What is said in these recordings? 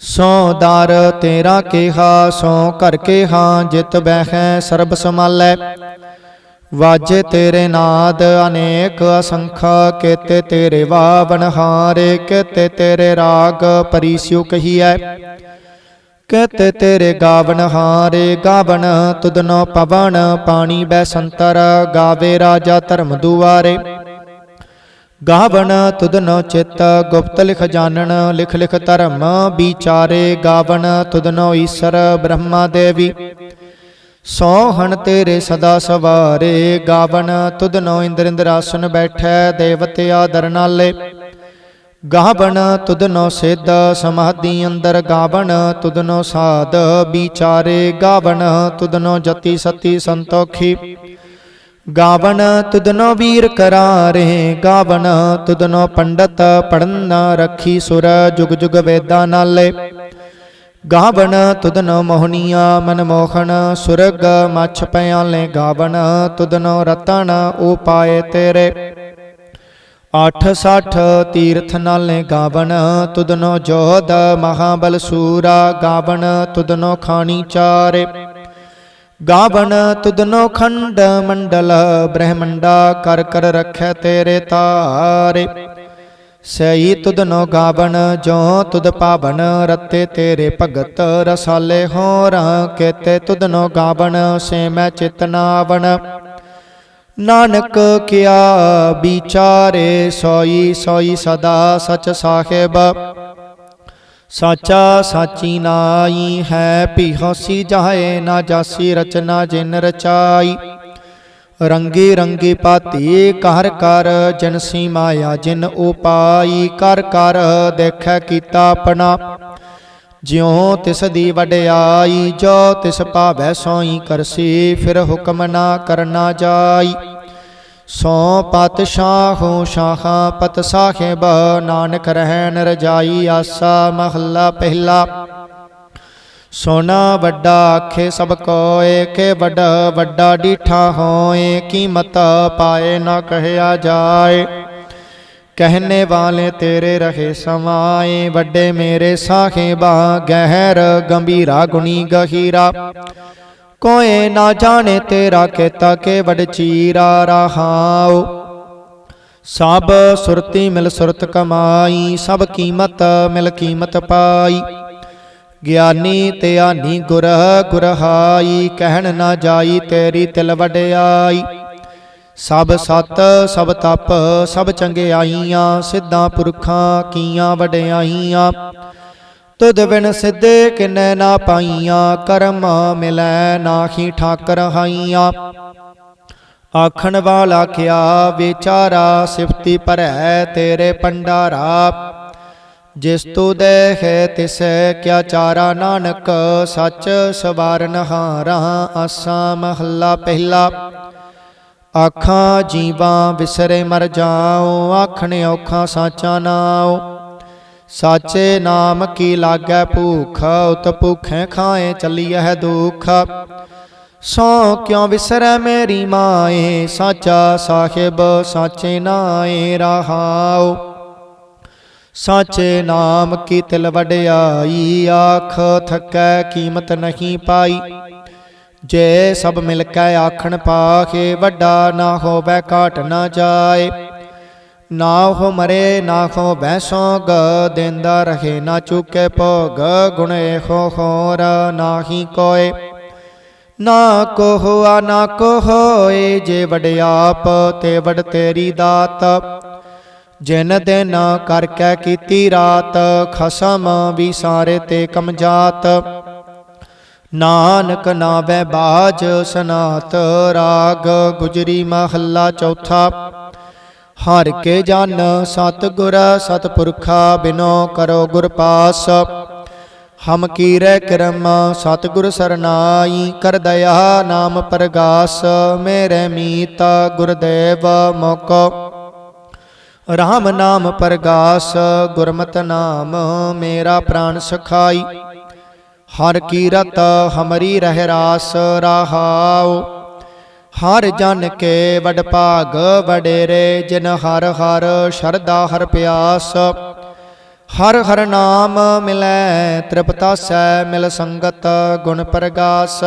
ਸੋ ਦਰ ਤੇਰਾ ਕਿਹਾ, ਸੋ ਘਰ ਕਿਹਾ, ਜਿਤ ਬਹਿ ਸਰਬ ਸਮਾਲੈ ਵਾਜੇ ਤੇਰੇ ਨਾਦ ਅਨੇਕ ਅਸੰਖ, ਕੇਤੇ ਤੇਰੇ ਵਾਵਨ ਹਾਰੇ, ਕੇਤੇ ਤੇਰੇ ਰਾਗ ਪਰੀਸਿਉ ਕਹੀਐ। ਕਹਤੇ ਤੇਰੇ ਗਾਵਨ ਹਾਰੇ ਗਾਵਨ ਤੁਧਨੋ ਪਵਨ ਪਾਣੀ ਬੈ ਸੰਤਰ, ਗਾਵੇ ਰਾਜਾ ਧਰਮ ਦੁਆਰੇ। ਗਾਵਣ ਗਾਵਨ ਤੁਧਨੋ ਚਿਤ, ਗੁਪਤ ਲਿਖ ਜਾਣਨ, ਲਿਖ ਲਿਖ ਧਰਮ, ਵਿਚਾਰੇ ਗਾਵਨ ਤੁਧਨੋ ਈਸ਼ਰ ਬ੍ਰਹਮਾ ਦੇਵੀ। ਸੋਹਣ ਤੇਰੇ ਸਦਾ ਸਵਾਰੇ ਗਾਵਨ ਤੁਧਨੋ ਇੰਦਰ ਇੰਦਰਾਸਨ ਬੈਠੈ, ਦੇਵਤੇ ਆਦਰ ਨਾਲੇ। ਗਾਵਨ ਤੁਧਨੋ ਸਿੱਧ, ਸਮਾਧੀ ਅੰਦਰ ਗਾਵਣ ਤੁਧ ਨੋ ਸਾਧ, ਵਿਚਾਰੇ ਗਾਵਨ ਤੁਧਨੋ ਜਤੀ ਸਤੀ ਸੰਤੋਖੀ। ਗਾਵਨ ਤੁਧਨੋ ਵੀਰ ਕਰਾਰੇ ਗਾਵਨ ਤੁਧਨੋ ਪੰਡਤ ਪੜਨ ਰੱਖੀ ਸੁਰ, ਜੁਗ ਜੁਗ ਵੇਦਾਂ ਨਾਲੇ। ਗਾਵਣ ਤੁਧਨੋ ਮੋਹਨੀਆ ਮਨ ਮੋਹਨ ਸੁਰਗ ਮਛ ਪਿਆਲੇ ਗਾਵਨ ਤੁਧਨੋ ਰਤਨ ਉਪਾਏ ਤੇਰੇ। 86 ਤੀਰਥ ਨਾਲੇ ਗਾਵਨ ਤੁਧਨੋ ਜੋਧ, ਮਹਾਬਲ ਸੂਰਾ ਗਾਵਨ ਤੁਧਨੋ ਖਾਣੀ ਚਾਰੇ। ਗਾਵਨ ਤੁਧਨੋ ਖੰਡ ਮੰਡਲ, ਬ੍ਰਹਮੰਡਾ ਕਰ ਕਰ ਰਖੈ ਤੇਰੇ ਤਾਰੇ। ਸਈ ਤੁਧਨੋ ਗਾਵਣ ਜੋ ਤੁਧ ਪਾਵਨ ਰਤੇ ਤੇਰੇ ਭਗਤ ਰਸਾਲੇ ਹੋਰਾਂ। ਕੇਤੇ ਤੁਧਨੋ ਗਾਵਨ ਸੇ ਮੈਂ ਚਿਤਨਾਵਨ ਨਾਨਕ ਕਿਆ ਵਿਚਾਰੇ, ਸੋਈ ਸੋਈ ਸਦਾ ਸਚ ਸਾਹਿਬ। ਸਾਚਾ ਸਾਚੀ ਨਾਈ ਹੈ ਭੀ ਹਸੀ ਜਾਏ ਨਾ ਜਾਸੀ ਰਚਨਾ ਜਿਨ ਰਚਾਈ। ਰੰਗੀ ਰੰਗੀ ਪਾਤੀ ਕਰ ਕਰ ਜਨਸੀ ਮਾਇਆ ਜਿਨ ਉਪਾਈ ਕਰ ਕਰ ਦੇਖੈ ਕੀਤਾ ਆਪਣਾ। ਜਿਉ ਤਿਸ ਦੀ ਵਡਿਆਈ ਜੋ ਤਿਸ ਭਾਵੈ ਸੋਈ ਕਰਸੀ, ਫਿਰ ਹੁਕਮ ਨਾ ਕਰਨਾ ਜਾਈ। ਸੋ ਪਤਸ਼ਾਹੋ ਸ਼ਾਹਾਂ ਪਤ ਸਾਹਿਬ, ਨਾਨਕ ਰਹਿਣ ਰਜਾਈ ਆਸਾ ਮਹੱਲਾ ਪਹਿਲਾ। ਸੋਨਾ ਵੱਡਾ ਆਖੇ ਸਭ ਕੋਏ ਕੇ ਵੱਡਾ ਵੱਡਾ ਡੀਠਾ ਹੋਏ, ਕੀਮਤ ਪਾਏ ਨਾ ਕਹਿਆ ਜਾਏ। ਕਹਿਨੇ ਵਾਲੇ ਤੇਰੇ ਰਹੇ ਸਮਾਏ, ਵੱਡੇ ਮੇਰੇ ਸਾਹਿਬਾ, ਗਹਿਰ ਗੰਭੀਰਾ ਗੁਣੀ ਗਹੀਰਾ। ਕੋਏ ਨਾ ਜਾਣੇ ਤੇਰਾ ਕੀਤਾ ਕੇ ਵਡ ਚੀਰਾ ਰਹਾਉ। ਸਭ ਸੁਰਤੀ ਮਿਲ ਸੁਰਤ ਕਮਾਈ, ਸਭ ਕੀਮਤ ਮਿਲ ਕੀਮਤ ਪਾਈ। ਗਿਆਨੀ ਧਿਆਨੀ ਗੁਰ ਗੁਰਹਾਈ, ਕਹਿਣ ਨਾ ਜਾਈ ਤੇਰੀ ਤਿਲ ਵਡਿਆਈ। ਸਭ ਸਤ, ਸਭ ਤਪ, ਸਭ ਚੰਗਿਆਈਆਂ, ਸਿੱਧਾਂ ਪੁਰਖਾਂ ਕੀਆਂ ਵਡਿਆਈਆਂ। ਤੁਧ ਬਿਨ ਸਿੱਧੇ ਕਿਨੈ ਨਾ ਪਾਈਆਂ, ਕਰਮ ਮਿਲੈ ਨਾਹੀ ਠਾਕਰ ਹਾਈਆਂ। ਆਖਣ ਵਾਲਾ ਕਿਆ, ਵਿਚਾਰਾ ਸਿਫਤੀ ਭਰੈ ਤੇਰੇ ਪੰਡਾਰਾ ਜਿਸ ਤੂ ਦੇਖੇ, ਤਿਸ, ਕਿਆ ਚਾਰਾ ਨਾਨਕ, ਸੱਚ ਸਵਾਰਨ ਹਾਰਾ ਆਸਾ ਮਹੱਲਾ ਪਹਿਲਾ। ਆਖਾਂ, ਜੀਵਾਂ ਵਿਸਰੇ ਮਰ ਜਾਉ, ਆਖਣ ਔਖਾਂ ਸਾਚਾ ਨਾਉ। ਸਾਚੇ ਨਾਮ ਕੀ ਲਾਗੈ ਭੂਖ? ਉਤ ਭੁਖੈ ਖਾਏ ਚੱਲੀਐ ਦੁਖ। ਸੋ ਕਿਉ ਵਿਸਰੈ ਮੇਰੀ ਮਾਏ? ਸਾਚਾ ਸਾਹਿਬ, ਸਾਚੇ ਨਾਏ ਰਹਾਉ। ਸਾਚੇ ਨਾਮ ਕੀ ਤਿਲ ਵਡਿਆਈ? ਆਖ ਥਕੈ ਕੀਮਤ ਨਹੀਂ ਪਾਈ। ਜੇ ਸਭ ਮਿਲ ਕੇ ਆਖਣ ਪਾਖੇ ਵੱਡਾ ਨਾ ਹੋਵੇ ਘਾਟ ਨਾ ਜਾਏ। ਨਾ ਹੋ ਮਰੇ ਨਾ ਖੋ ਬੈਸੋ ਗ ਦੇਂਦਾ ਰਹੇ, ਨਾ ਚੁਕੇ ਭੋਗ, ਗੁਣੇ ਹੋ ਹੋਰ ਨਾਹੀ ਕੋਏ। ਨਾ ਕੋ ਹੋਆ ਨਾ ਕੋ ਹੋਏ ਜੇ ਵਡਿਆਪ ਤੇ ਵਡ ਤੇਰੀ ਦਾਤ। ਜਿਨ ਦਿਨ ਕਰ ਕੈ ਕੀਤੀ ਰਾਤ, ਖਸਮ ਵੀ ਸਾਰੇ ਤੇ ਕਮਜਾਤ ਨਾਨਕ ਨਾਵੇ ਬਾਜ, ਸਨਾਤ ਰਾਗ ਗੁਜਰੀ ਮਹੱਲਾ ਚੌਥਾ। ਹਰ ਕੇ ਜਨ ਸਤਿਗੁਰ ਸਤਪੁਰਖਾ ਬਿਨੋ ਕਰੋ ਗੁਰ ਪਾਸ। ਹਮ ਕੀਰੈ ਕਰਮ ਸਤਿਗੁਰ ਸਰਨਾਈ, ਕਰ ਦਇਆ ਨਾਮ ਪ੍ਰਗਾਸ, ਮੇਰੇ ਮੀਤ ਗੁਰਦੇਵ ਮੋਕੋ ਰਾਮ ਨਾਮ ਪ੍ਰਗਾਸ, ਗੁਰਮਤ ਨਾਮ ਮੇਰਾ ਪ੍ਰਾਨ ਸਖਾਈ। ਹਰ ਕੀਰਤ ਹਮਰੀ ਰਹਿ ਰਾਸ, ਰਹਾਉ। ਹਰ ਜਨ ਕੇ ਵਡ ਭਾਗ ਵਡੇਰੇ, ਜਿਨ ਹਰ ਹਰ ਸ਼ਰਦਾ ਹਰ ਪਿਆਸ। ਹਰ ਹਰ ਨਾਮ ਮਿਲੈ ਤ੍ਰਿਪਤਾਸੈ ਮਿਲ ਸੰਗਤ ਗੁਣ ਪ੍ਰਗਾਸ।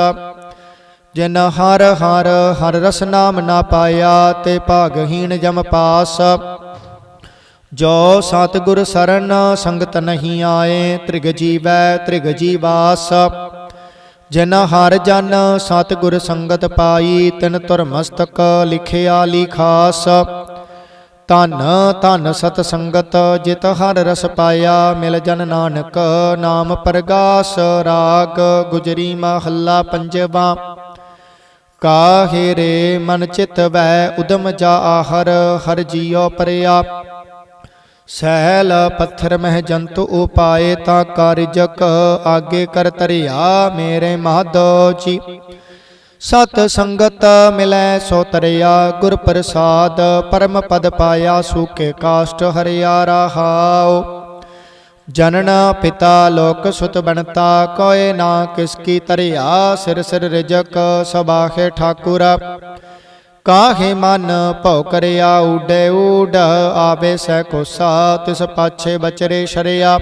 ਜਿਨ ਹਰ ਹਰ ਹਰ ਰਸ ਨਾਮ ਨਾ ਪਾਇਆ, ਤੇ ਭਾਗਹੀਣ ਜਮ ਪਾਸ। ਜੋ ਸਤਿਗੁਰ ਸਰਨ ਸੰਗਤ ਨਹੀਂ ਆਏ, ਤ੍ਰਿਗ ਜੀਵੈ ਤ੍ਰਿਗ ਜੀਵਾਸ। ਜਿਨ ਹਰ ਜਨ ਸਤਿਗੁਰ ਸੰਗਤ ਪਾਈ, ਤਿਨ ਤੁਰ ਮਸਤਕ ਲਿਖਿਆ ਲਿਖਾਸ ਧਨ ਧਨ ਸਤ ਸੰਗਤ ਜਿਤ ਹਰ ਰਸ ਪਾਇਆ, ਮਿਲ ਜਨ ਨਾਨਕ, ਨਾਮ ਪ੍ਰਗਾਸ, ਰਾਗ ਗੁਜਰੀ ਮਹੱਲਾ ਪੰਜਵਾ। ਕਾਹੇ ਰੇ ਮਨ ਚਿਤ ਵੈ, ਉਦਮ ਜਾ ਆਹਰ, ਹਰ ਜੀਉ ਪਰਿਆ। ਸਹਿਲ ਪੱਥਰ ਮਹਿ ਜੰਤੁ ਉਪਾਏ ਤਾਂ ਕਾਰਜਕ ਆਗੇ ਕਰ ਤਰਿਆ ਮੇਰੇ ਮਾਧੋ ਜੀ। ਸਤ ਸੰਗਤ ਮਿਲੈ ਸੋ ਤਰਿਆ, ਗੁਰ ਪ੍ਰਸਾਦ ਪਰਮ ਪਦ ਪਾਇਆ ਸੂਕੇ ਕਾਸ਼ਟ ਹਰਿਆ ਰਹਾਓ ਜਨਨ ਪਿਤਾ ਲੋਕ ਸੁਤ ਬਣਤਾ ਕੋਏ ਨਾ ਕਿਸ ਕੀ ਤਰਿਆ ਸਿਰ ਸਿਰ ਰਿਜਕ ਸਬਾਖੇ ਠਾਕੁਰ। ਕਾਹੇ ਮਨ ਭਉ ਕਰਿਆ, ਉਡੇ ਉਡ ਆਵੇ ਸੈ ਕੋਸਾ ਤਿਸ ਪਾਛੇ ਬਚਰੇ ਸ਼ਰਿਆ।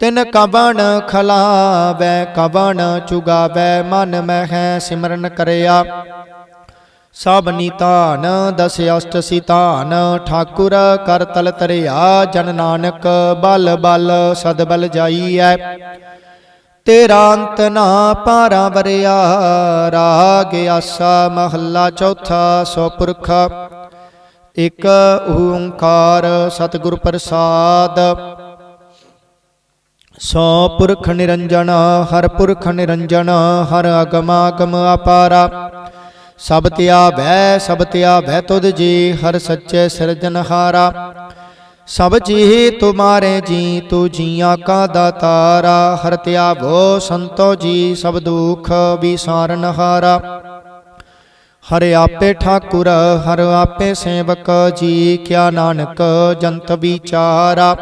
ਤਿਨ ਕਵਣ ਖਲਾਵੈ, ਕਵਣ ਚੁਗਾਵੈ, ਮਨ ਮਹਿ ਸਿਮਰਨ ਕਰਿਆ। ਸਭ ਨੀਤਾਨ ਦਸ ਅਸ਼ਟ ਸਿਤਾਨ, ਠਾਕੁਰ ਕਰ ਤਲ ਤਰਿਆ, ਜਨ ਨਾਨਕ ਬਲ ਬਲ ਸਦ ਬਲ ਜਾਈਐ। ਤੇਰਾ ਅੰਤ ਨਾ ਪਾਰਾ ਵਰਿਆ, ਰਾਗ ਆਸਾ ਮਹੱਲਾ ਚੌਥਾ ਸੋ ਪੁਰਖ ਇਕ ਓੰਕਾਰ ਸਤਿਗੁਰ ਪ੍ਰਸਾਦ। ਸੋ ਪੁਰਖ ਨਿਰੰਜਨ, ਹਰ ਪੁਰਖ ਨਿਰੰਜਨ, ਹਰ ਅਗਮਾਗਮ ਅਪਾਰਾ। ਸਭ ਧਿਆਵੈ ਸਭ ਧਿਆਵੈ ਤੁਧ ਜੀ, ਹਰ ਸੱਚੇ ਸਿਰਜਨਹਾਰਾ। ਸਭ ਜੀ ਤੁਮਾਰੇ ਜੀ, ਤੂ ਜੀਆਂ ਕਾ ਦਾਤਾਰਾ ਹਰ ਧਿਆਵੋ ਸੰਤੋ ਜੀ, ਸਭ ਦੁਖ ਵਿਸਾਰਨ ਹਾਰਾ। ਹਰ ਆਪੇ ਠਾਕੁਰ, ਹਰ ਆਪੇ ਸੇਵਕ, ਜੀ ਕਿਆ ਨਾਨਕ, ਜੰਤ ਵਿਚਾਰਾ।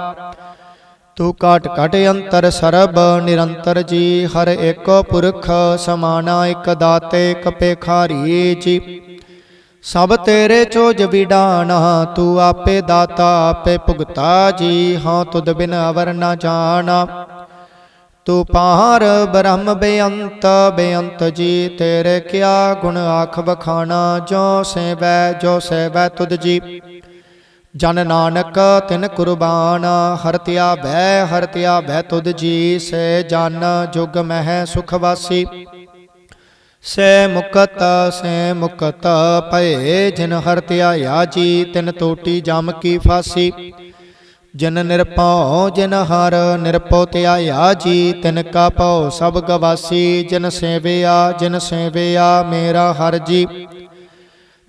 ਤੂੰ ਕਾਟ ਕਾਟ ਅੰਤਰ ਸਰਬ, ਨਿਰੰਤਰ ਜੀ, ਹਰ ਏਕੋ ਪੁਰਖ, ਸਮਾਨਾ ਇਕ ਦਾਤੇ, ਇਕ ਪੇਖਾਰੀ ਜੀ। ਸਭ ਤੇਰੇ ਚੋਜ ਵਿਡਾਣਾ, ਤੂੰ ਆਪੇ ਦਾਤਾ, ਆਪੇ ਭੁਗਤਾ ਜੀ, ਹਾਂ ਤੁਧ ਬਿਨ ਅਵਰ ਨਾ ਜਾਣਾ। ਤੂੰ ਪਾਰ ਬ੍ਰਹਮ ਬੇਅੰਤ ਬੇਅੰਤ ਜੀ, ਤੇਰੇ ਕਿਆ ਗੁਣ ਆਖ ਬਖਾਣਾ ਜੋ ਸੇਵੈ ਜੋ ਸੇਵੈ ਤੁਧ ਜੀ। ਜਨ ਨਾਨਕ ਤਿਨ ਕੁਰਬਾਨ ਹਰਤਿਆ ਧਿਆਵੈ ਹਰਤਿਆ ਧਿਆਵੈ ਤੁਧ ਜੀ, ਸੇ ਜਨ ਜੁਗ ਮਹਿ ਸੁਖ ਵਾਸੀ। ਸੇ ਮੁਕਤ ਸੇ ਮੁਕਤ ਭਏ, ਜਿਨ ਹਰ ਧਿਆਇਆ ਜੀ, ਤਿਨ ਤੋਟੀ ਜਮ ਕੀ ਫਾਸੀ। ਜਿਨ ਨਿਰਭਉ, ਜਿਨ ਹਰ ਨਿਰਭਉ ਧਿਆਇਆ ਜੀ, ਤਿਨ ਕਾ ਭਉ ਸਭ ਗਵਾਸੀ। ਜਿਨ ਸੇਵਿਆ ਜਿਨ ਸੇਵਿਆ ਮੇਰਾ ਹਰ ਜੀ।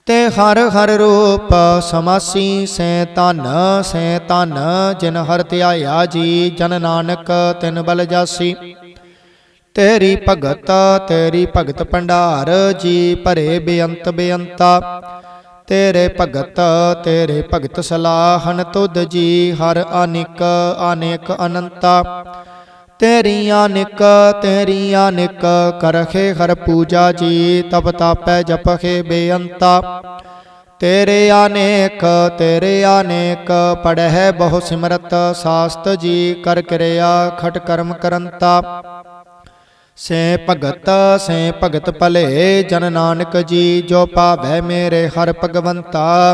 ਤੇ ਹਰ ਹਰ ਰੂਪ ਸਮਾਸੀ, ਸੇ ਤਨ ਸੇ ਤਨ ਜਿਨ ਹਰ ਧਿਆਇਆ ਜੀ, ਜਨ ਨਾਨਕ ਤਿਨ ਬਲ ਜਾਸੀ। ਤੇਰੀ ਭਗਤ ਤੇਰੀ ਭਗਤ ਭੰਡਾਰ, ਜੀ ਭਰੇ ਬੇਅੰਤ ਬੇਅੰਤਾ। ਤੇਰੇ ਭਗਤ ਤੇਰੇ ਭਗਤ ਸਲਾਹਨ ਤੁਧ ਜੀ, ਹਰ ਅਨਿਕ, ਅਨੇਕ ਅਨੰਤਾ। ਤੇਰੀਆਂ ਨਿਕ ਤੇਰੀਆਂ ਨਿਕ ਕਰਖੇ ਹਰ ਪੂਜਾ ਜੀ, ਤਪ ਤਾਪੈ ਜਪਖੇ ਬੇਅੰਤਾ। ਤੇਰੇ ਅਨੇਕ ਤੇਰੇ ਅਨੇਕ ਪੜਹਿ ਬਹੁ ਸਿਮਰਤ, ਸਾਸਤ ਜੀ ਕਰ ਕਿਰਿਆ, ਖਟ ਕਰਮ ਕਰੰਤਾ। ਸੇ ਭਗਤ ਸੇ ਭਗਤ ਭਲੇ, ਜਨ ਨਾਨਕ ਜੀ, ਜੋ ਪਾਵੈ ਮੇਰੇ ਹਰ ਭਗਵੰਤਾ।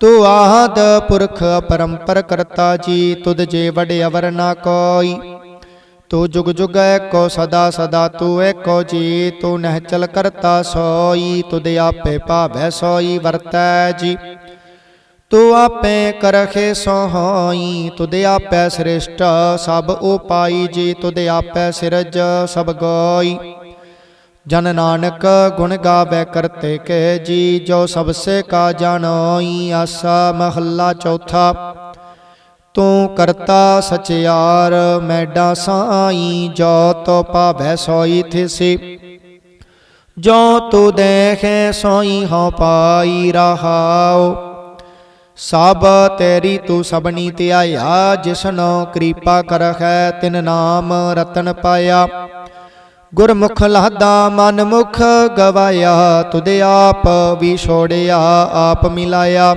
ਤੂੰ ਆਦ ਪੁਰਖ ਪਰੰਪਰ ਕਰਤਾ ਜੀ, ਤੁਧ ਜੇ ਵਡ ਅਵਰ ਨਾ ਕੋਈ। ਤੂੰ ਜੁਗ ਜੁਗ ਏਕੋ ਸਦਾ ਸਦਾ ਤੂੰ ਏਕੋ ਜੀ, ਤੂੰ ਨਹਿ ਕਰਤਾ ਸੋਈ, ਤੁਧ ਆਪੇ ਭਾਵੈ ਸੋਈ ਵਰਤੈ ਜੀ। ਤੂੰ ਆਪੇ ਕਰਖੇ ਸੋਹਈ, ਤੁਧ ਆਪੇ ਸ੍ਰਿਸ਼ਟ, ਸਭ ਉਪਾਈ ਜੀ, ਤੁਧ ਆਪੇ ਸਿਰਜ, ਸਭ ਗੋਈ। ਜਨ ਨਾਨਕ ਗੁਣ ਗਾਵੇ ਕਰਤੇ ਕੇ ਜੀ, ਜੋ ਸਭ ਸੇ ਕਾ ਜਾਣੋਈ, ਆਸਾ ਮਹੱਲਾ ਚੌਥਾ। ਤੂੰ ਕਰਤਾ ਸਚਿਆਰ ਮੈਡਾ ਸਾਈ ਜੋ ਤੋ ਪਾਵੈ ਸੋਈ ਥਿਸੀ। ਜੋ ਤੂ ਦੇਖੇ, ਸੋਈ ਹੋ ਪਾਈ ਰਹਾਉ। ਸਭ ਤੇਰੀ ਤੂੰ ਸਬਨੀ ਧਿਆਇਆ ਜਿਸਨੋ ਕਿਰਪਾ ਕਰਖੈ ਤਿਨ ਨਾਮ ਰਤਨ ਪਾਇਆ। ਗੁਰਮੁਖ ਲਾਦਾ ਮਨ ਮੁਖ ਗਵਾਇਆ, ਤੁਧ ਆਪ ਵੀ ਛੋੜਿਆ, ਆਪ ਮਿਲਾਇਆ।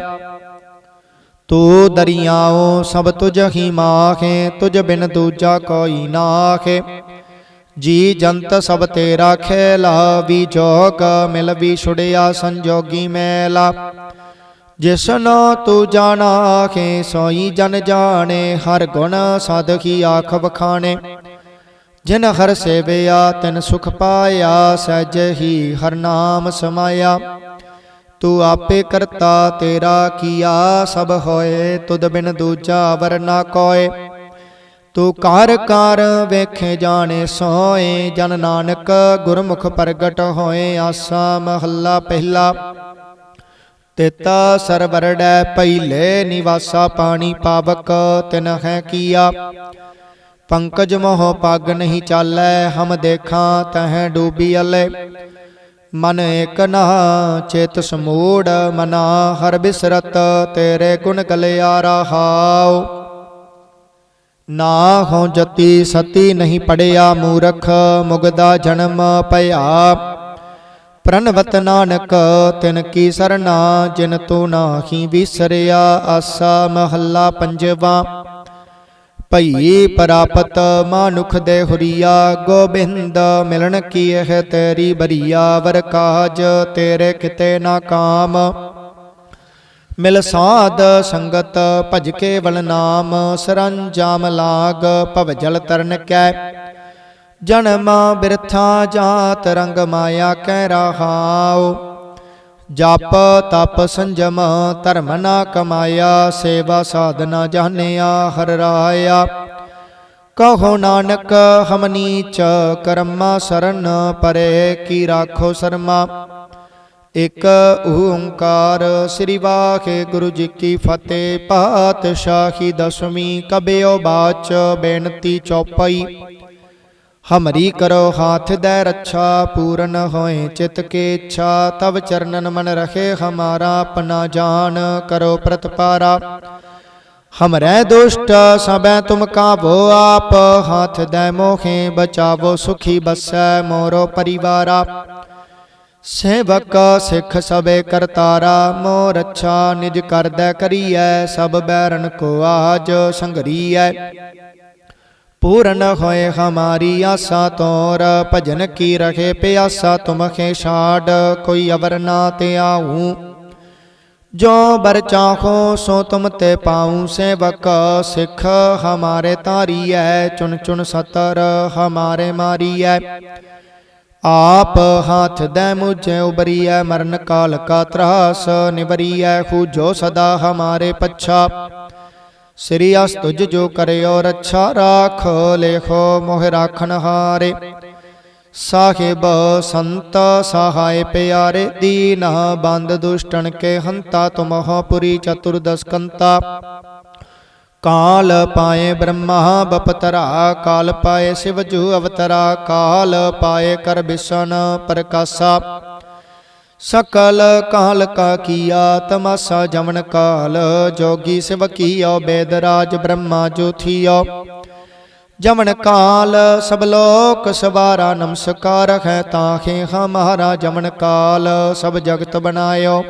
ਤੂੰ ਦਰਿਆਓ ਸਭ ਤੁਝ ਹੀ ਮਾਖੇ, ਤੁਝ ਬਿਨ ਦੂਜਾ ਕੋਈ ਨਾਖੇ। ਜੀ ਜੰਤ ਸਭ ਤੇਰਾ ਖੇਲਾ, ਵੀ ਜੋਗ ਮਿਲ ਵੀ ਛੁੜਿਆ ਸੰਜੋਗੀ ਮੇਲਾ। ਜਿਸਨੋ ਤੂੰ ਜਾਣਾ ਆਖੇ, ਸੋਈ ਜਨ ਜਾਣੇ, ਹਰ ਗੁਣ ਸਾਧਕੀ ਆਖ ਵਖਾਣੇ। ਜਿਨ ਹਰ ਸੇਵਿਆ, ਤਿਨ ਸੁਖ ਪਾਇਆ, ਸਹਿਜ ਹੀ ਹਰ ਨਾਮ ਸਮਾਇਆ। ਤੂੰ ਆਪੇ ਕਰਤਾ, ਤੇਰਾ ਕੀਆ ਸਭ ਹੋਏ, ਤੁਧ ਬਿਨ ਦੂਜਾ ਵਰ ਨਾ ਕੋਏ। ਤੂੰ ਕਾਰ ਕਰ ਵੇਖੇ ਜਾਣੇ ਸੋਏ, ਜਨ ਨਾਨਕ ਗੁਰਮੁਖ ਪ੍ਰਗਟ ਹੋਏ, ਆਸਾ ਮਹੱਲਾ ਪਹਿਲਾ। ਤਿਤਾ ਸਰਵਰੜੈ ਪਹਿਲੇ ਨਿਵਾਸਾ ਪਾਣੀ ਪਾਵਕ, ਤਿਨ ਹੈ ਕੀਆ। ਪੰਕਜ ਮੋਹ ਪੱਗ ਨਹੀਂ ਚਾਲੈ, ਹਮ ਦੇਖਾਂ ਤਹ ਡੂਬੀ ਅਲੇ। ਮਨ ਏਕ ਨਾ ਚੇਤ ਸਮੂੜ, ਮਨਾ ਹਰ ਬਿਸਰਤ, ਤੇਰੇ ਗੁਣ ਗਲਿਆ ਰਹਾਉ ਨਾ ਹੋ ਜਤੀ ਸਤੀ ਨਹੀਂ ਪੜਿਆ ਮੂਰਖ, ਮੁਗਦਾ ਜਨਮ ਭਇਆ। ਪ੍ਰਣਵਤ ਨਾਨਕ, ਤਿਨ ਕੀ ਸਰਨਾ ਜਿਨ ਤੂੰ ਨਾਹੀ ਵਿਸਰਿਆ ਆਸਾ ਮਹੱਲਾ ਪੰਜਵਾ। ਭਈ ਪ੍ਰਾਪਤ ਮਾਨੁਖ ਦੇ ਹੁਰੀਆ, ਗੋਬਿੰਦ ਮਿਲਣ ਕੀ ਇਹ ਤੇਰੀ ਬਰੀਆ, ਵਰ ਕਾਜ ਤੇਰੇ ਕਿਤੇ ਨਾ ਕਾਮ। ਮਿਲ ਸਾਧ ਸੰਗਤ ਭਜ ਕੇ ਵਲ ਨਾਮ, ਸਰੰਜਾਮ ਲਾਗ ਭਵ ਜਲ ਤਰਨ ਕੈ। ਜਨਮ ਬਿਰਥਾ ਜਾਤ ਰੰਗ ਮਾਇਆ ਕਹਿ ਰਹਾਉ। ਜਪ ਤਪ ਸੰਜਮ ਧਰਮ ਨਾ ਕਮਾਇਆ, ਸੇਵਾ ਸਾਧਨਾ ਜਾਣਿਆ, ਹਰ ਰਾਇਆ। ਕਹੋ ਨਾਨਕ ਹਮਨੀ ਚ ਕਰਮਾ ਸਰਨ ਪਰੇ ਕੀ ਰਾਖੋ ਸਰਮਾ। ਇਕ ਓੰਕਾਰ ਸ੍ਰੀ ਵਾਹਿਗੁਰੂ ਜੀ ਕੀ ਫਤਿਹ, ਪਾਤਸ਼ਾਹੀ ਦਸਵੀਂ ਕਬਿਓ ਬਾਚ ਬੇਨਤੀ ਚੌਪਈ। ਹਮਰੀ ਕਰੋ ਹਾਥ ਦੈ ਰੱਛਾ ਪੂਰਨ ਹੋਏ ਚਿਤ ਕੇ ਇੱਛਾ ਤਵ ਚਰਨਨ ਮਨ ਰਖੇ ਹਮਾਰਾ ਆਪਣਾ ਜਾਨ ਕਰੋ ਪ੍ਰਤਪਾਰਾ ਹਮਰੈ ਦੁਸ਼ਟ ਸਬੈ ਤੁਮ ਕਾਵੋ ਆਪ ਹਾਥ ਦੈ ਮੋਖੇ ਬਚਾਵੋ ਸੁਖੀ ਬਸੈ ਮੋਰੋ ਪਰਿਵਾਰਾ ਸੇਵਕ ਸਿੱਖ ਸਬੇ ਕਰਤਾਰਾ ਮੋ ਰੱਛਾ ਨਿਜ ਕਰਦੈ ਕਰੀਐ ਸਭ ਬੈਰਨ ਕੋ ਆਜ ਸੰਗਰੀਐ ਪੂਰਨ ਹੋਏ ਹਮਾਰੀ ਆਸਾ ਤੋਰ ਭਜਨ ਕੀ ਰਖੇ ਪਿਆਸਾ ਤੁਮਖੇ ਛਾੜ ਕੋਈ ਅਵਰ ਨਾ ਤੇ ਆਉ ਜੋ ਬਰ ਚਾਹੋ ਸੋ ਤੁਮ ਤੇ ਪਾਉ ਸੇਵਕ ਸਿੱਖ ਹਮਾਰੇ ਤਾਰੀਐ ਚੁਣ ਚੁਣ ਸਤਰ ਹਮਾਰੇ ਮਾਰੀਐ ਆਪ ਹੱਥ ਦੇ ਮੁਝੇ ਉਬਰੀਐ ਮਰਨ ਕਾਲ ਕਾ ਤਰਾਸ ਨਿਵਰੀਐ ਖੂਜੋ ਸਦਾ ਹਮਾਰੇ ਪੱਛਾ ਸ੍ਰੀ ਅਸ ਤੁਜ ਜੋ ਕਰਿਓ ਰੱਛਾ ਰਾਖ, ਲੇਖੋ ਮੋਹ ਰਾਖਨ ਹਾਰੇ। ਸਾਹਿਬ ਸੰਤ ਸਹਾਇ ਪਿਆਰੇ, ਦੀਨ ਬੰਦ ਦੁਸ਼ਟਨ ਕੇ ਹੰਤਾ ਤੁਮਹ ਪੁਰੀ ਚਤੁਰਦਸ ਕੰਤਾ। ਕਾਲ ਪਾਏ ਬ੍ਰਹਮਾ, ਬਪਤਰਾ, ਕਾਲ ਪਾਏ ਸਿਵ ਜੂ ਅਵਤਰਾ, ਕਾਲ ਪਾਏ ਕਰ ਬਿਸ਼ਨ ਪ੍ਰਕਾਸ਼ਾ। ਸਕਲ ਕਾਲ ਕਾ ਕੀਆ, ਤਮਾਸਾ ਜਮਨ ਕਾਲ। ਜੋਗੀ ਸਿਵ ਕੀਓ, ਬੇਦ ਰਾਜ ਬ੍ਰਹਮਾ ਜੋਥੀਓ। ਜਮਨ ਕਾਲ, ਸਭ ਲੋਕ ਸਵਾਰਾ ਨਮਸਕਾਰ ਹੈ ਤਾਹੇ ਹਮਾਰਾ ਜਮਨ ਕਾਲ। ਸਭ ਜਗਤ ਬਨਾਇਓ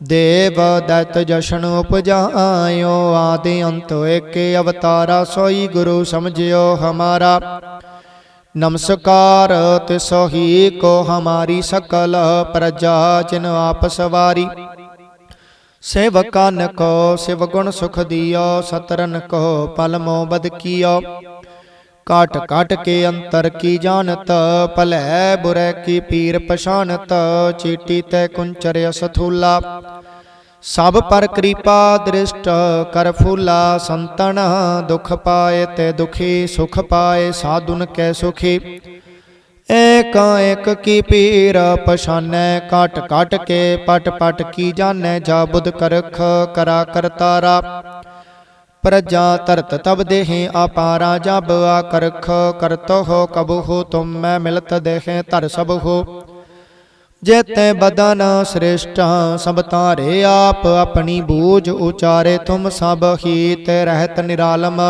ਦੇਵ ਦਤ ਜਸ਼ਨ ਉਪਜਾਇਓ। ਆਦਿ ਅੰਤ ਏਕੇ ਅਵਤਾਰਾ ਸੋਈ ਗੁਰੂ ਸਮਝਿਓ ਹਮਾਰਾ। ਨਮਸਕਾਰ ਤਿਸੋ ਹੀ ਕੋ ਹਮਾਰੀ ਸਕਲ ਪ੍ਰਜਾ ਜਿਨ ਆਪ ਸਵਾਰੀ। ਸੇਵਕਨ ਕੋ ਸਿਵ ਗੁਣ ਸੁਖ ਦਿਓ, ਸਤਰਨ ਕੋ ਪਲ ਮੋ ਬਦ ਕੀਓ। ਕਾਟ ਕਾਟ ਕੇ ਅੰਤਰ ਕੀ ਜਾਣਤ, ਭਲੇ ਬੁਰੇ ਕੀ ਪੀਰ ਪਛਾਨਤ ਚੀਟੀ ਤੈ ਕੁੰਚਰ ਅਸਥੂਲਾ ਸਭ ਪਰ ਕਿਰਪਾ ਦ੍ਰਿਸ਼ਟ ਕਰ ਫੂਲਾ ਸੰਤਨ, ਦੁਖ ਪਾਏ ਤੇ ਦੁਖੀ, ਸੁਖ ਪਾਏ ਸਾਧੁਨ ਕੈ ਸੁਖੀ। ਏਕ ਏਕ ਕੀ ਪੀਰ ਪਛਾਨੈ, ਕਾਟ ਕਾਟ ਕੇ ਪਟ ਪਟ ਕੀ ਜਾਣੈ, ਜਾ ਬੁਧ ਕਰਖ ਕਰਾ ਕਰਤਾਰਾ ਪ੍ਰਜਾ ਤਰਤ ਤਬ ਦੇਹਿ ਆਪਾਰਾ ਜਬ ਆ ਕਰਖ ਕਰਤੋ ਹੋ ਕਬੂ ਹੋ ਤੁਮ ਮੈਂ ਮਿਲਤ ਦੇਹਿ, ਧਰ ਸਭ ਹੋ ਜੇਤੇ ਬਦਨ ਸ੍ਰੇਸ਼ਟ ਸਭ ਤਾਰੇ ਆਪ ਆਪਣੀ ਬੂਝ ਉਚਾਰੇ, ਤੁਮ ਸਭ ਹੀ ਰਹਿਤ ਨਿਰਾਲਮ।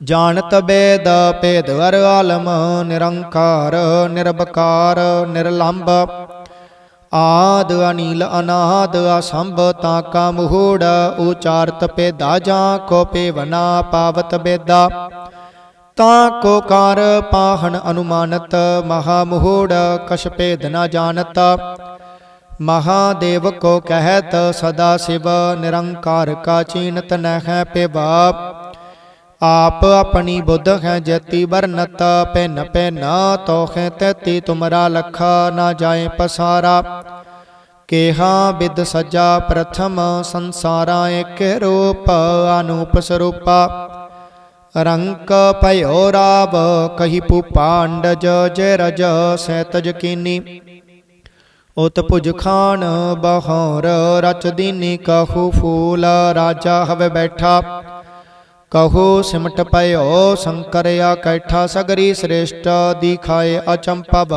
ਜਾਣਤ ਬੇਦ ਭੇਦ ਵਰ ਆਲਮ, ਨਿਰੰਕਾਰ ਨਿਰਬਕਾਰ ਨਿਰਲੰਭ ਆਦ ਅਨੀਲ ਅਨਾਦ ਅਸੰਭ ਤਾ ਕਾ ਮੂੜ, ਉਚਾਰਤ ਪੇਦਾ ਜਾਂ ਕੋ ਪੇਵਨਾ ਪਾਵਤ ਬੇਦਾ। ਤਾ ਕੋ ਕਾਰ ਪਾਹਣ ਅਨੁਮਾਨਤ ਮਹਾ ਮੂੜ ਕਛ ਭੇਦ ਨ ਜਾਣਤ। ਮਹਾਦੇਵ ਕੋ ਕਹਿਤ, ਸਦਾ ਸਿਵ ਨਿਰੰਕਾਰ ਕਾ ਚੀਨਤ ਨਹਿ ਪਿਵਾ। ਆਪ ਆਪਣੀ ਬੁੱਧ ਹੈ ਜਤੀ ਵਰਨਤ ਪੈਨ ਪੈਨ ਤੋਖੇ ਤੇਤੀ ਤੁਮਰਾ ਲਖਾ ਨਾ ਜਾਏ ਪਸਾਰਾ। ਕੇਹਾ ਬਿਦ ਸਜਾ ਪ੍ਰਥਮ ਸੰਸਾਰਾ ਏਕ ਰੂਪ, ਅਨੂਪ ਸਰੂਪਾ। ਰੰਕ ਭਇਓ ਰਾਵ ਕਹੀ ਪੂਪਾਂਡਜ ਜੈ ਰਜ ਸੈਤਜ ਕੀਨੀ। ਉਤ ਭੁਜ ਖਾਨ ਬਹੌਰ ਰਚ ਦੀਨੀ, ਕਹੂ ਫੂਲ ਰਾਜਾ ਹਵੇ ਬੈਠਾ। ਕਹੋ ਸਿਮਟ ਪਇਓ ਸੰਕਰਿਆ ਕੈਠਾ, ਸਗਰੀ ਸ੍ਰੇਸ਼ਟ ਦਿਖਾਏ ਅਚੰਪਵ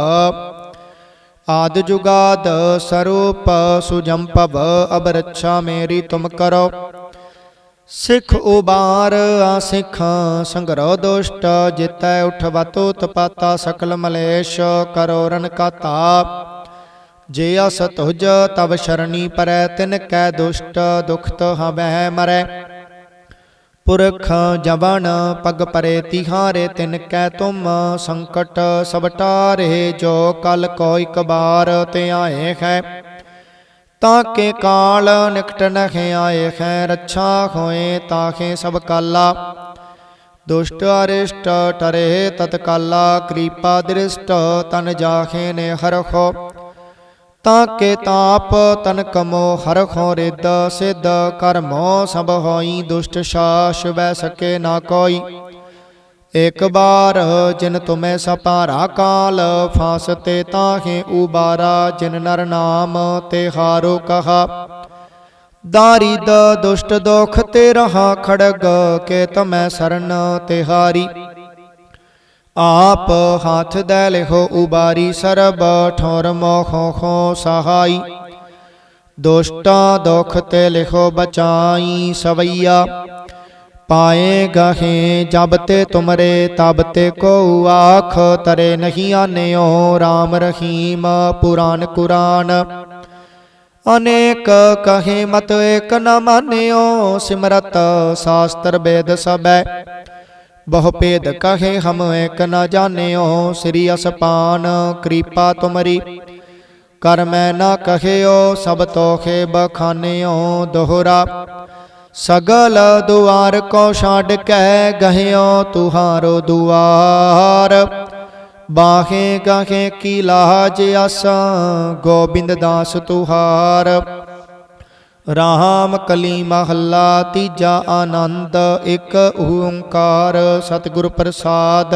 ਆਦ ਜੁਗਾਦ ਸਰੂਪ ਸੁਜੰਪਵ ਅਬ ਮੇਰੀ ਤੁਮ ਕਰੋ। ਸਿੱਖ ਉਬਾਰ ਆ ਆਸਿਖ ਸੰਗਰੋ ਦੁਸ਼ਟ, ਜਿਤੈ ਉਠਵਤੋ ਤਪਾਤਾ ਸਕਲ ਮਲੇਸ਼, ਕਰੋ ਰਨ ਕਾਤਾ ਜੇ ਅਸ ਤੁਜ ਤਵ ਸ਼ਰਣੀ ਪਰੈ, ਤਿਨ ਕੈ ਦੁਸ਼ਟ ਦੁਖਤ ਹਵੈ ਮਰੈ। ਪੁਰਖ ਜਵਨ ਪਗ ਪਰੇ ਤਿਹਾਰੇ, ਤਿਨ ਕੈ ਤੁਮ ਸੰਕਟ ਸਭ ਟਾਰੇ ਜੋ ਕਲ ਕੋ ਇਕ ਬਾਰ ਤੇ ਆਏ ਹੈ। ਤਾਂ ਕੇ ਕਾਲ ਨਿਕਟ ਨਹਿ ਆਏ ਹੈ ਰੱਛਾ ਹੋਏ ਤਾਹੇ ਸਭ ਕਾਲਾ। ਦੁਸ਼ਟ ਅਰਿਸ਼ਟ ਟਰੇ ਤਤਕਾਲਾ ਕਿਰਪਾ ਦ੍ਰਿਸ਼ਟ ਤਨ ਜਾਖੇ ਨੇ ਹਰਖੋ ਤਾਂ ਕੇ ਤਾਪ ਤਨ ਕਮੋ ਹਰਖੋ ਰਿਦ ਸਿਧ ਕਰਮੋ, ਸਭ ਹੋਈ ਦੁਸ਼ਟ ਸ਼ਾਸ ਵੈ ਸਕੇ ਨਾ ਕੋਈ। ਇਕ ਬਾਰ ਜਿਨ ਤੁਮੈ ਸਪਾਰਾ ਕਾਲ ਫਾਸਤੇ ਤਾਹੇ ਉਬਾਰਾ, ਜਿਨ ਨਰ ਨਾਮ ਤੇ ਹਾਰੋ ਕਹਾ। ਦਾਰਿਦ ਦੁਸ਼ਟ ਦੋਖ ਤੇ ਰਹਾ ਖੜਗ, ਕੇ ਤਮੈ ਸਰਨ ਤੇ ਹਾਰੀ। ਆਪ ਹੱਥ ਦੇ ਲਿਖੋ ਉਬਾਰੀ ਸਰਬ, ਠੋਰ ਮੋਖੋ ਖੋ ਸਹਾਈ। ਦੁਸ਼ਟਾ ਦੁਖ ਤੇ ਲਿਖੋ ਬਚਾਈ ਸਵਈਆ। ਪਾਏ ਗਹੇ ਜਬ ਤੇ ਤੁਮਰੇ, ਤਬ ਤੇ ਕੋ ਆਖ, ਤਰੇ ਨਹੀਂ ਆਨਿਓ RAM ਰਹੀਮ ਪੁਰਾਨ ਕੁਰਾਨ। ਅਨੇਕ ਕਹੇ ਮਤ ਏਕ ਨ ਮਾਨਿਓ, ਸਿਮਰਤ ਸਾਸਤਰ ਵੇਦ ਸਬੈ ਬਹੁ ਭੇਦ ਕਹੇ ਹਮ ਏਕ ਨ ਜਾਣਿਓ, ਸ੍ਰੀ ਅਸਪਾਨ ਕਿਰਪਾ ਤੁਮਰੀ। ਕਰ ਮੈਂ ਨਾ ਕਹਿਓ, ਸਭ ਤੋਖੇ ਬਖਾਨਿਓ ਦੋਹਰਾ। ਸਗਲ ਦੁਆਰ ਕੋ ਛੱਡ ਕੇ ਗਹਿਓ ਤੁਹਾਰੋ ਦੁਆਰ। ਬਾਹੇ ਗਾਹੇ ਕੀ ਲਾਜ ਆਸਾਂ, ਗੋਬਿੰਦ ਦਾਸ ਤੁਹਾਰ। ਰਾਮ ਕਲੀ ਮਹੱਲਾ ਤੀਜਾ ਆਨੰਦ, ਇੱਕ ਓੰਕਾਰ, ਸਤਿਗੁਰ ਪ੍ਰਸਾਦ।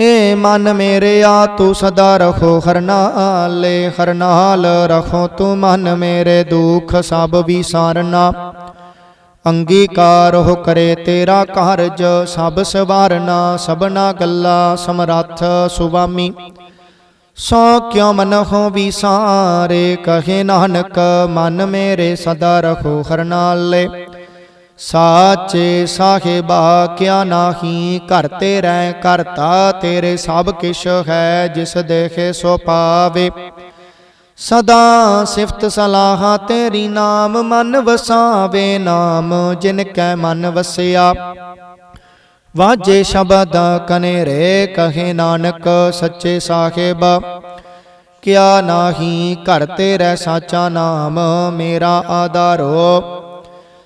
ਏ ਮਨ ਮੇਰਿਆ ਤੂੰ ਸਦਾ ਰਖੋ ਹਰਨਾਲੇ ਹਰਨਾਲ ਰਖੋ ਤੂੰ ਮਨ ਮੇਰੇ ਦੁੱਖ ਸਭ ਵਿਸਾਰਨਾ। ਅੰਗੀਕਾਰ ਹੋ ਕਰੇ ਤੇਰਾ ਕਾਰਜ, ਸਭ ਸਵਾਰਨਾ, ਸਭਨਾ ਗੱਲਾ ਸਮਰੱਥ ਸੁਭਾਮੀ ਸੋ ਕਿਉ ਮਨ ਹੋ ਵਿਸਾਰੇ, ਕਹੇ ਨਾਨਕ, ਮਨ ਮੇਰੇ ਸਦਾ ਰਖੋ ਹਰਨਾਲੇ ਸਾਚੇ ਸਾਹਿਬਾ, ਕਿਆ ਨਾਹੀ? ਘਰ ਤੇ ਰਹਿ ਕਰਤਾ ਤੇਰੇ ਸਭ ਕਿਛ ਹੈ, ਜਿਸ ਦੇਖੇ ਸੋ ਪਾਵੇ। ਸਦਾ ਸਿਫਤ ਸਲਾਹਾ ਤੇਰੀ ਨਾਮ ਮਨ ਵਸਾਵੇ, ਨਾਮ ਜਿਨ ਕੈ ਮਨ ਵਸਿਆ। ਵਾਜੇ ਸ਼ਬਦ ਕਨੇਰੇ, ਕਹੇ ਨਾਨਕ ਸੱਚੇ ਸਾਹਿਬ। ਕਿਆ ਨਾਹੀ? ਘਰ ਤੇ ਰਹਿ ਸਾਚਾ ਨਾਮ ਮੇਰਾ ਆਧਾਰੋ।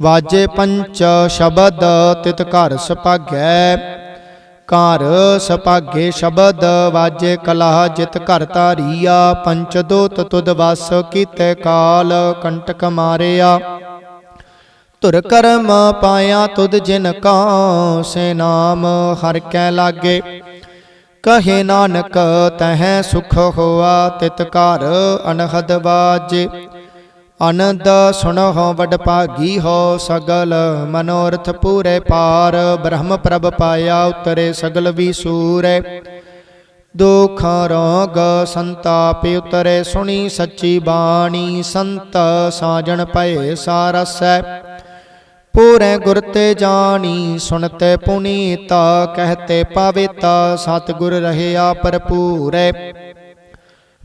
ਵਾਜੇ ਪੰਚ ਸ਼ਬਦ ਤਿਤ ਘਰ ਸੁਭਾਗੈ ਘਰ ਸੁਭਾਗੇ ਸ਼ਬਦ ਵਾਜੇ ਕਲਾ ਜਿਤ ਘਰ ਧਾਰੀਆ। ਪੰਚ ਦੋਤ ਤੁਦ ਵਸ ਕੀਤੇ ਕਾਲ ਕੰਟਕ ਮਾਰਿਆ। ਧੁਰ ਕਰਮ ਪਾਇਆ ਤੁਦ ਜਿਨ ਕਾ ਸੇ ਨਾਮ ਹਰ ਕੈ ਲਾਗੇ। ਕਹੇ ਨਾਨਕ ਤਹਿ ਸੁਖ ਹੋਆ ਤਿਤ ਘਰ ਅਨਹਦ ਬਾਜੇ ਅਨੰਦ ਸੁਣੋ, ਵਡ ਭਾਗੀ ਹੋ ਸਗਲ, ਮਨੋਰਥ ਪੂਰੇ ਪਾਰ, ਬ੍ਰਹਮ ਪ੍ਰਭ ਪਾਇਆ ਉਤਰੇ ਸਗਲ ਵੀ ਸੂਰੇ। ਦੁਖ ਰੋਗ ਸੰਤਾਪ ਉਤਰੇ, ਸੁਣੀ ਸੱਚੀ ਬਾਣੀ, ਸੰਤ ਸਾਜਣ ਪਏ ਸਾਰਸੈ। ਪੂਰੇ ਗੁਰ ਤੇ ਜਾਣੀ, ਸੁਣਤੇ ਪੁਨੀਤਾ, ਕਹਤੇ ਪਾਵੇਤਾ, ਸਤਿਗੁਰ ਰਹਿਆ ਭਰਪੂਰੇ।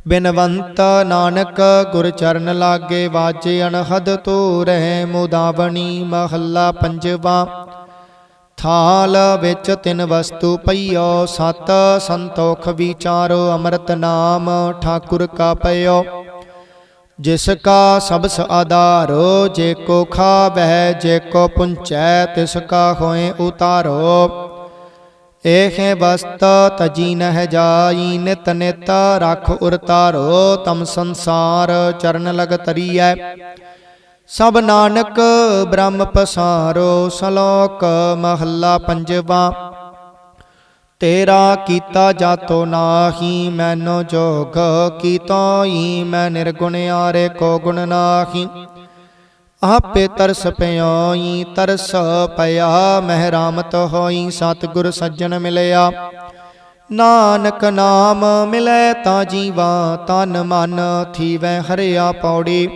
ਬਿਨਵੰਤ ਨਾਨਕ ਗੁਰ ਚਰਨ ਲਾਗੇ ਵਾਜੇ ਅਨਹਦ ਤੂਰੈ ਮੁਦਾਵਣੀ ਮਹੱਲਾ ਪੰਜਵਾ। ਥਾਲ ਵਿੱਚ ਤਿੰਨ ਵਸਤੂ ਪਈਓ, ਸਤ ਸੰਤੋਖ ਵਿਚਾਰੋ, ਅੰਮ੍ਰਿਤ ਨਾਮ ਠਾਕੁਰ ਕਾ ਪਇਓ। ਜਿਸ ਕਾ ਸਬਸ ਆਧਾਰੋ, ਜੇ ਕੋ ਖਾਵੈ ਜੇ ਕੋ ਪੁੰਚੈ, ਤਿਸ ਕਾ ਹੋਏ ਉਤਾਰੋ। ਏਹੇ ਵਸਤ ਤਜੀ ਨਹਿ ਜਾਈ, ਨਿਤ ਨਿਤ ਰਖ ਉਰਤਾਰੋ ਤਮ ਸੰਸਾਰ ਚਰਨ ਲਗ ਤਰੀਐ ਸਭ ਨਾਨਕ ਬ੍ਰਹਮ ਪਸਾਰੋ, ਸ਼ਲੋਕ ਮਹੱਲਾ ਪੰਜਵਾ। ਤੇਰਾ ਕੀਤਾ ਜਾਤੋ ਨਾਹੀ, ਮੈਨੋ ਜੋਗ ਕੀਤੋ ਹੀ ਮੈਂ ਨਿਰਗੁਣ ਆਰੇ ਕੋ ਗੁਣ ਨਾਹੀ। ਆਪੇ ਤਰਸ ਪਿਓਈ ਤਰਸ ਪਿਆ, ਮਹਿਰਾਮਤ ਹੋਈ, ਸਤਿਗੁਰ ਸੱਜਣ ਮਿਲਿਆ। ਨਾਨਕ ਨਾਮ ਮਿਲੈ ਤਾਂ ਜੀਵਾ, ਤਨ ਮਨ ਥੀਵੈ ਹਰਿਆ ਪੌੜੀ।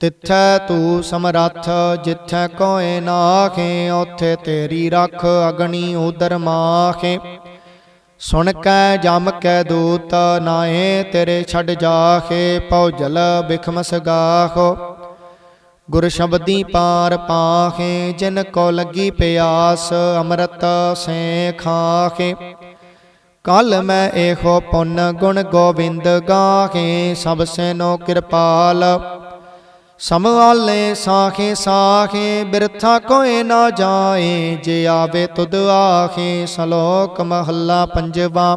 ਤਿੱਥੈ ਤੂੰ ਸਮਰੱਥ, ਜਿੱਥੈ ਕੋਏ ਨਾਖੇ ਉਥੇ ਤੇਰੀ ਰੱਖ ਅਗਣੀ ਉਦਰ ਮਾਖੇ। ਸੁਣ ਕੈ ਜਮ ਕੈ ਦੂਤ ਨਾਏ ਤੇਰੇ ਛੱਡ ਜਾਖੇ ਪਉਜਲ ਬਿਖਮਸ ਗਾਖੋ ਗੁਰ ਸ਼ਬਦੀ ਪਾਰ ਪਾਖੇ ਜਿਨ ਕੋ ਲੱਗੀ ਪਿਆਸ, ਅੰਮ੍ਰਿਤ ਸੇ ਖਾਖੇ ਕਲ ਮੈਂ ਇਹੋ ਪੁੰਨ ਗੁਣ ਗੋਬਿੰਦ ਗਾਖੇ ਸਭ ਸੈਨੋ ਕਿਰਪਾਲ। ਸਮਵਾਲੇ ਸਾਖੇ ਸਾਖੇ ਬਿਰਥਾ ਕੋਏ ਨਾ ਜਾਏ, ਜੇ ਆਵੇ ਤੁਧ ਆਖੇ ਸ਼ਲੋਕ ਮਹੱਲਾ ਪੰਜਵਾ।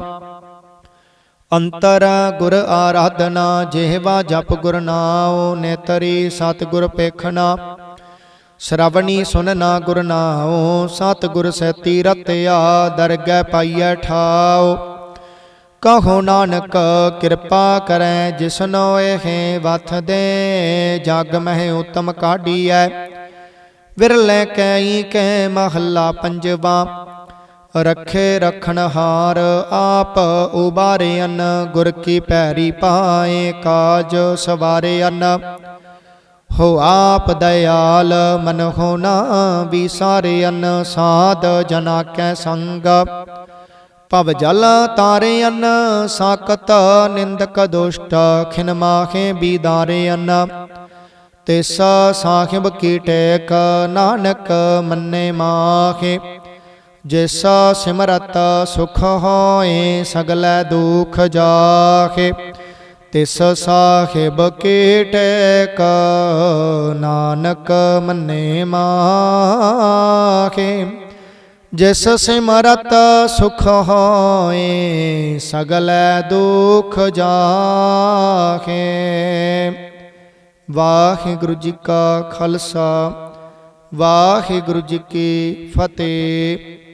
ਅੰਤਰ ਗੁਰ ਆਰਾਧਨਾ, ਜਿਹਵਾ ਜਪ ਗੁਰ ਨਾਉ, ਨੇਤਰੀ ਸਤਿਗੁਰ ਪੇਖਣਾ। ਸ਼ਰਵਣੀ ਸੁਨਨਾ ਗੁਰ ਨਾਉ, ਸਤਿਗੁਰ ਸੈਤੀ ਰਤਿਆ, ਦਰਗਹਿ ਪਾਈਐ ਠਾਉ। ਕਹੋ ਨਾਨਕ, ਕਿਰਪਾ ਕਰੈ ਜਿਸਨੋ ਇਹ ਵਥ ਦੇ, ਜਗ ਮਹਿ ਉਤਮ ਕਾਢੀਐ। ਵਿਰਲੇ ਕੈ ਕੈ ਮਹੱਲਾ ਪੰਜਵਾ। ਰਖੇ ਰਖਣਹਾਰ ਆਪ ਉਬਾਰੇ ਅਨ ਗੁਰ ਕੀ ਪੈਰੀ ਪਾਏ ਕਾਜ ਸਵਾਰੇਅਨ। ਹੋ ਆਪ ਦਇਆਲ, ਮਨ ਹੋ ਨਾ ਵਿਸਾਰੇ ਸਾਧ ਜਨਾ ਕੈ ਸੰਗ। ਭਵ ਜਲ ਤਾਰੇ ਅਨ ਸਾਕਤ ਨਿੰਦਕ ਦੁਸ਼ਟ, ਖਿਨ ਮਾਖੇ ਬੀਦਾਰੇ ਅਨ ਤਿਸ ਸਾਹਿਬ ਕੀ ਟੇਕ, ਨਾਨਕ ਮੰਨੇ ਮਾਖੇ। ਜਿਸ ਸਿਮਰਤ ਸੁਖ ਹੋਏ, ਸਗਲੇ ਦੁਖ ਜਾਖੇ ਤਿਸ ਸਾਹਿਬ ਕੇ ਟੈਕ ਨਾਨਕ ਮੰਨੇ ਮਾਖੇ ਜਿਸ ਸਿਮਰਤ ਸੁਖ ਹੋਏ, ਸਗਲੈ ਦੁਖ ਜਾਖੇ ਵਾਹਿਗੁਰੂ ਜੀ ਕਾ ਖਾਲਸਾ, ਵਾਹਿਗੁਰੂ ਜੀ ਕੀ ਫਤਿਹ।